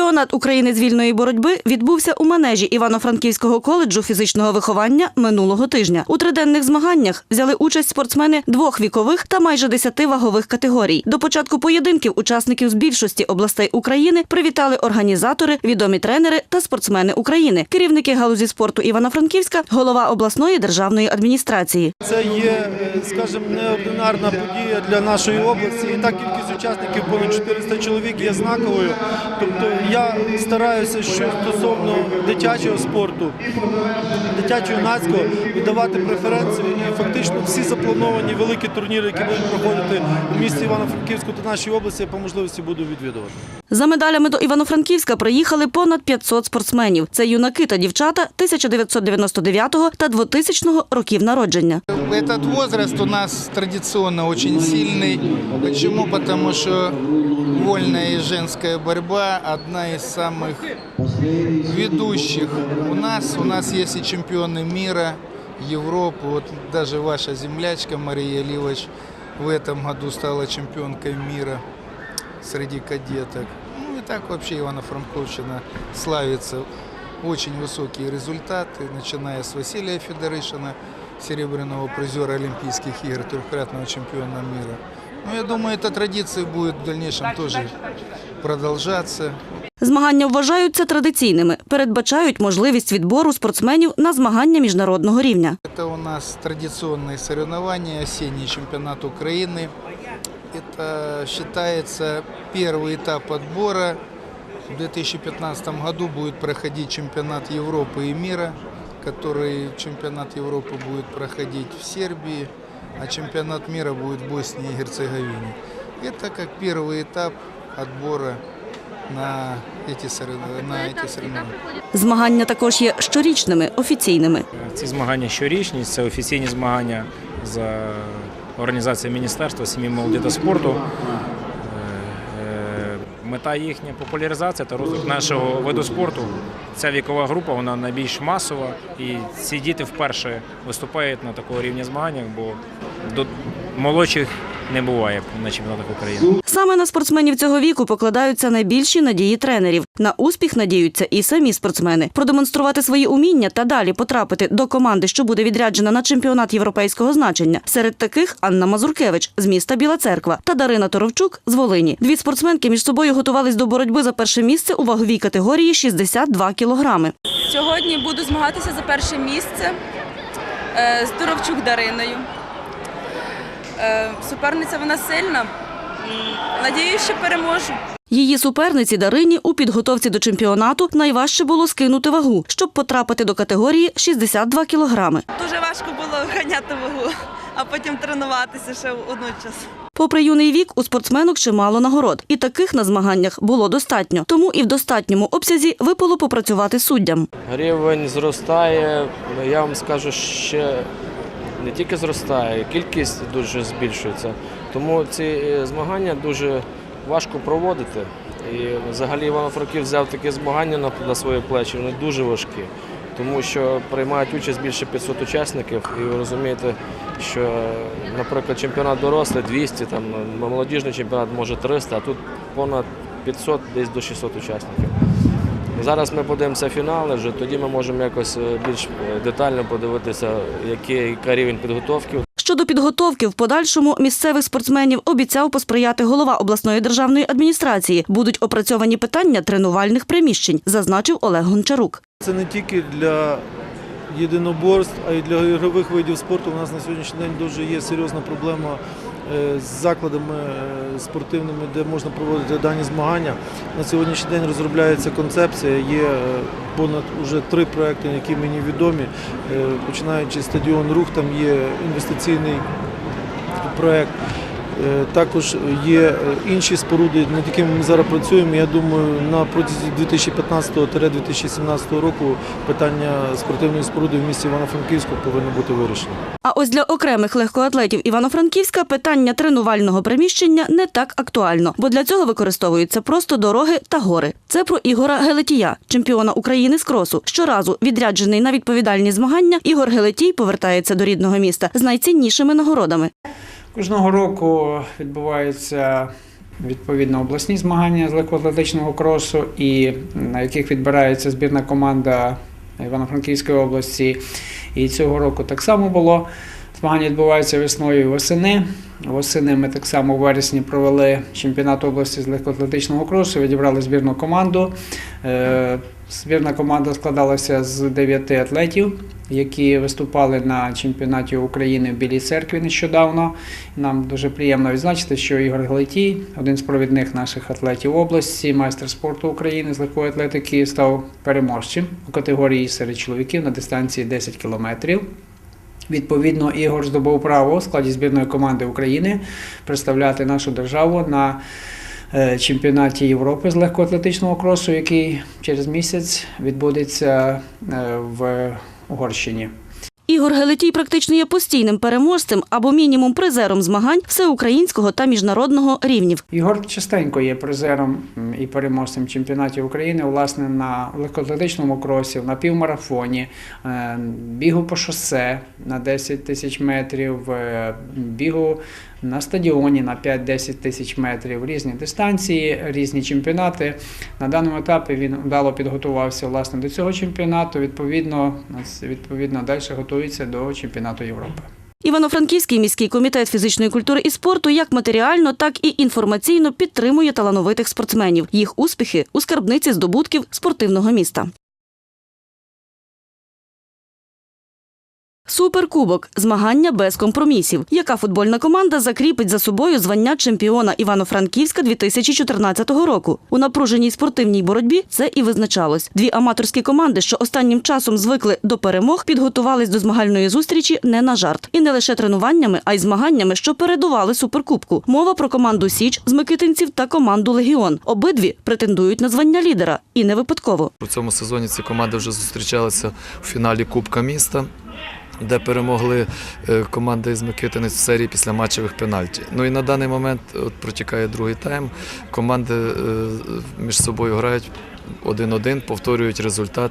Чемпіонат України з вільної боротьби відбувся у манежі Івано-Франківського коледжу фізичного виховання минулого тижня. У триденних змаганнях взяли участь спортсмени двох вікових та майже десяти вагових категорій. До початку поєдинків учасників з більшості областей України привітали організатори, відомі тренери та спортсмени України, керівники галузі спорту Івано-Франківська, голова обласної державної адміністрації. Це є, е, скажімо, неординарна подія для нашої області. І так кількість учасників понад 400 чоловік є знаковою. Тобто я стараюся, що стосовно дитячого спорту, дитячого нацького віддавати преференцію. І фактично всі заплановані великі турніри, які будуть проходити в місті Івано-Франківську та нашій області, я по можливості буду відвідувати. За медалями до Івано-Франківська приїхали понад 500 спортсменів. Це юнаки та дівчата 1999 та 2000 років народження. Этот возраст у нас традиционно очень сильный. Почему? Потому что вольная и женская борьба одна из самых ведущих у нас. У нас есть и чемпионы мира, Европы. Вот даже ваша землячка Мария Ливач в этом году стала чемпионкой мира среди кадеток. Ну и так вообще Ивано-Франковщина славится. Очень высокие результаты, начиная с Василия Федорышина, серебряного призера Олимпийских игр, трехкратного чемпиона мира. Ну, я думаю, эта традиция будет в дальнейшем тоже продолжаться. Змагання вважаються традиційними, передбачають можливість відбору спортсменів на змагання міжнародного рівня. Это у нас традиционные соревнования, осенний чемпионат Украины. Это считается первый этап отбора. В 2015 году будет проходить чемпионат Европы и мира, который чемпионат Европы будет проходить в Сербии, а чемпионат мира будет в Боснии и Герцеговине. Это как первый этап отбора на эти, сорев- на эти соревнования. Змагання також є щорічними, офіційними. Ці змагання щорічні, це офіційні змагання за організацією Міністерства сім'ї молоді та спорту. Е, е, Мета їхня популяризація та розвиток нашого виду спорту. Ця вікова група вона найбільш масова, і ці діти вперше виступають на такого рівня змаганнях, бо до молодших не буває на чемпіонатах України. Саме на спортсменів цього віку покладаються найбільші надії тренерів. На успіх надіються і самі спортсмени. Продемонструвати свої уміння та далі потрапити до команди, що буде відряджена на чемпіонат європейського значення. Серед таких Анна Мазуркевич з міста Біла Церква та Дарина Торовчук з Волині. Дві спортсменки між собою готувались до боротьби за перше місце у ваговій категорії 62 кілограми. Сьогодні буду змагатися за перше місце е, з Доровчук Дариною. Е, Суперниця вона сильна. Надіюсь, що переможу. Її суперниці Дарині у підготовці до чемпіонату найважче було скинути вагу, щоб потрапити до категорії 62 кілограми. Дуже важко було ганяти вагу, а потім тренуватися ще одночас. Попри юний вік, у спортсменок чимало нагород, і таких на змаганнях було достатньо. Тому і в достатньому обсязі випало попрацювати суддям. Рівень зростає, я вам скажу, ще не тільки зростає, кількість дуже збільшується. Тому ці е, змагання дуже важко проводити. І взагалі Івано-Франків взяв такі змагання на, на свої плечі, вони дуже важкі. Тому що приймають участь більше 500 учасників, і ви розумієте, що, наприклад, чемпіонат дорослий 200, там молодіжний чемпіонат може 300, а тут понад 500, десь до 600 учасників. Зараз ми подивимося фінали, вже тоді ми можемо якось е, більш е, детально подивитися, який, рівень підготовки. Щодо підготовки в подальшому місцевих спортсменів обіцяв посприяти голова обласної державної адміністрації. Будуть опрацьовані питання тренувальних приміщень, зазначив Олег Гончарук. Це не тільки для єдиноборств, а й для ігрових видів спорту. У нас на сьогоднішній день дуже є серйозна проблема з закладами е, спортивними, де можна проводити дані змагання. На сьогоднішній день розробляється концепція. Є е, понад уже три проекти, які мені відомі. Е, Починаючи з стадіон рух, там є інвестиційний проект. Е, Також є е, інші споруди, над якими ми зараз працюємо. Я думаю, на протязі 2015-2017 року питання спортивної споруди в місті Івано-Франківську повинно бути вирішено. А ось для окремих легкоатлетів Івано-Франківська питання тренувального приміщення не так актуально, бо для цього використовуються просто дороги та гори. Це про Ігора Гелетія, чемпіона України з кросу. Щоразу відряджений на відповідальні змагання, Ігор Гелетій повертається до рідного міста з найціннішими нагородами. Кожного року відбуваються відповідно обласні змагання з легкоатлетичного кросу, і на яких відбирається збірна команда Івано-Франківської області. І цього року так само було. Змагання відбуваються весною і восени. Восени ми так само у вересні провели чемпіонат області з легкоатлетичного кросу, відібрали збірну команду. Е, Збірна команда складалася з дев'яти атлетів, які виступали на чемпіонаті України в Білій церкві нещодавно. Нам дуже приємно відзначити, що Ігор Галитій, один з провідних наших атлетів області, майстер спорту України з легкої атлетики, став переможцем у категорії серед чоловіків на дистанції 10 кілометрів. Відповідно, Ігор здобув право у складі збірної команди України представляти нашу державу на е, чемпіонаті Європи з легкоатлетичного кросу, який через місяць відбудеться е, в Угорщині. Ігор Гелетій практично є постійним переможцем або мінімум призером змагань всеукраїнського та міжнародного рівнів. Ігор частенько є призером і переможцем чемпіонатів України, власне, на легкоатлетичному кросі, на півмарафоні, е, бігу по шосе на 10 тисяч метрів, е, бігу на стадіоні на 5-10 тисяч метрів, різні дистанції, різні чемпіонати. На даному етапі він вдало підготувався власне до цього чемпіонату. Відповідно, відповідно далі готується до чемпіонату Європи. Івано-Франківський міський комітет фізичної культури і спорту як матеріально, так і інформаційно підтримує талановитих спортсменів. Їх успіхи у скарбниці здобутків спортивного міста. Суперкубок змагання без компромісів. Яка футбольна команда закріпить за собою звання чемпіона Івано-Франківська 2014 року? У напруженій спортивній боротьбі це і визначалось. Дві аматорські команди, що останнім часом звикли до перемог, підготувались до змагальної зустрічі не на жарт. І не лише тренуваннями, а й змаганнями, що передували суперкубку. Мова про команду Січ з Микитинців та команду Легіон. Обидві претендують на звання лідера, і не випадково. У цьому сезоні ці команди вже зустрічалися у фіналі Кубка міста, де перемогли е, команди з Микитинець в серії після матчевих пенальті. Ну і на даний момент от протікає другий тайм. Команди е, між собою грають 1-1, повторюють результат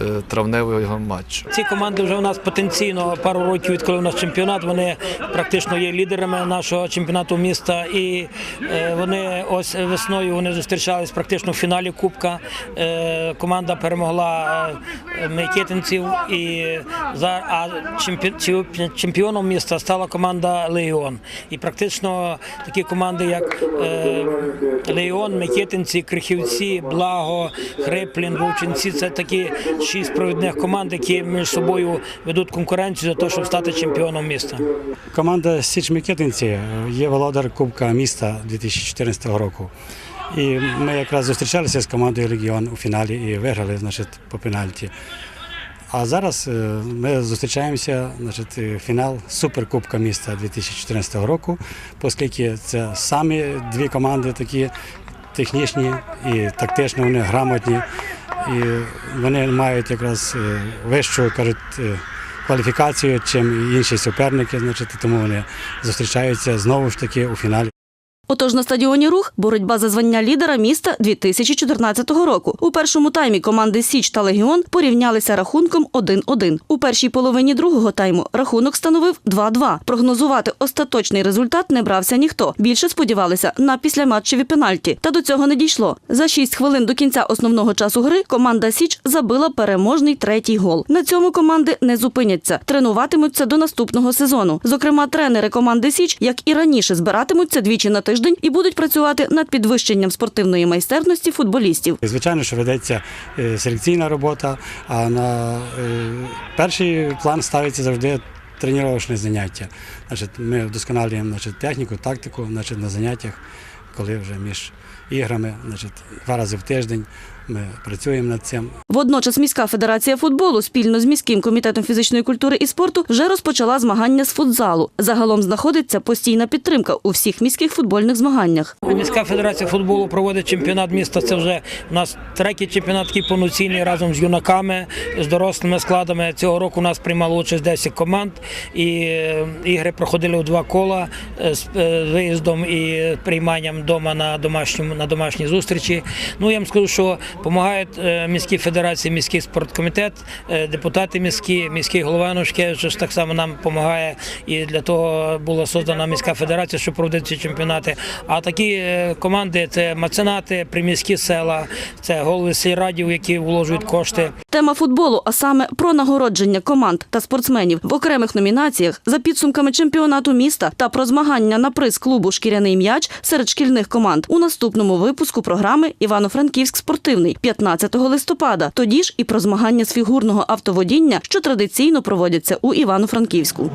е, травневого матчу. Ці команди вже у нас потенційно пару років, відколи у нас чемпіонат. Вони практично є лідерами нашого чемпіонату міста. І е, вони ось весною вони зустрічались практично в фіналі Кубка. Е, Команда перемогла Микитинців. І за а чемпі- чемпі- чемпіоном міста стала команда Легіон. І практично такі команди, як Легіон, Микитинці, Крихівці, Благо, Хриплін, Вовчинці це такі шість провідних команд, які між собою ведуть конкуренцію за те, щоб стати чемпіоном міста. Команда Січ Микитинці є володар Кубка міста 2014 року. І ми якраз зустрічалися з командою Легіон у фіналі і виграли значить, по пенальті. А зараз е, ми зустрічаємося значить, е, фінал Суперкубка міста 2014 року, оскільки це самі дві команди такі технічні і тактично вони грамотні. І вони мають якраз е, вищу кажуть, е, кваліфікацію, чим інші суперники, значить, тому вони зустрічаються знову ж таки у фіналі. Отож на стадіоні рух боротьба за звання лідера міста 2014 року. У першому таймі команди Січ та Легіон порівнялися рахунком 1-1. У першій половині другого тайму рахунок становив 2-2. Прогнозувати остаточний результат не брався ніхто. Більше сподівалися на післяматчеві пенальті. Та до цього не дійшло. За 6 хвилин до кінця основного часу гри команда Січ забила переможний третій гол. На цьому команди не зупиняться. Тренуватимуться до наступного сезону. Зокрема, тренери команди Січ, як і раніше, збиратимуться двічі на тиждень і будуть працювати над підвищенням спортивної майстерності футболістів. Звичайно, що ведеться е, селекційна робота, а на е, перший план ставиться завжди тренувальне заняття. Значить, ми вдосконалюємо значить, техніку, тактику значить, на заняттях, коли вже між іграми, значить, два рази в тиждень ми працюємо над цим. Водночас міська федерація футболу спільно з міським комітетом фізичної культури і спорту вже розпочала змагання з футзалу. Загалом знаходиться постійна підтримка у всіх міських футбольних змаганнях. Міська федерація футболу проводить чемпіонат міста. Це вже у нас третій чемпіонат такий повноцінний разом з юнаками, з дорослими складами. Цього року у нас приймало участь 10 команд, і е, ігри проходили у два кола е, з е, виїздом і прийманням вдома на домашньому на домашній зустрічі. Ну я вам скажу, що Помагають е, міські федерації, міський спорткомітет, е, депутати міські, міський голова Нушкевич так само нам допомагає. І для того була создана міська федерація, щоб проводити ці чемпіонати. А такі е, команди це меценати, приміські села, це голови сільрадів, які вложують кошти. Тема футболу, а саме про нагородження команд та спортсменів в окремих номінаціях за підсумками чемпіонату міста та про змагання на приз клубу Шкіряний м'яч серед шкільних команд у наступному випуску програми Івано-Франківськ спортивний 15 листопада. Тоді ж і про змагання з фігурного автоводіння, що традиційно проводяться у Івано-Франківську.